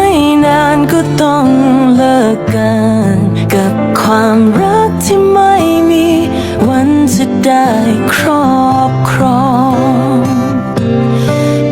่ ความรักที่ไม่มีวันจะได้ครอบครอง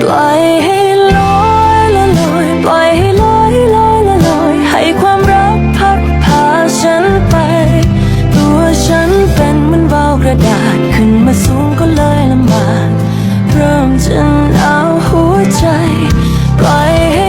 ปล่อยให้ลอยละลอยปล่อยให้ลอยลอยละลอยให้ความรักพัดพาฉันไป ตัวฉันเป็นเหมือนเบากระดาษขึ้นมาสูงก็เลยลำบากเริ่มจะเอาหัวใจ ปล่อยให้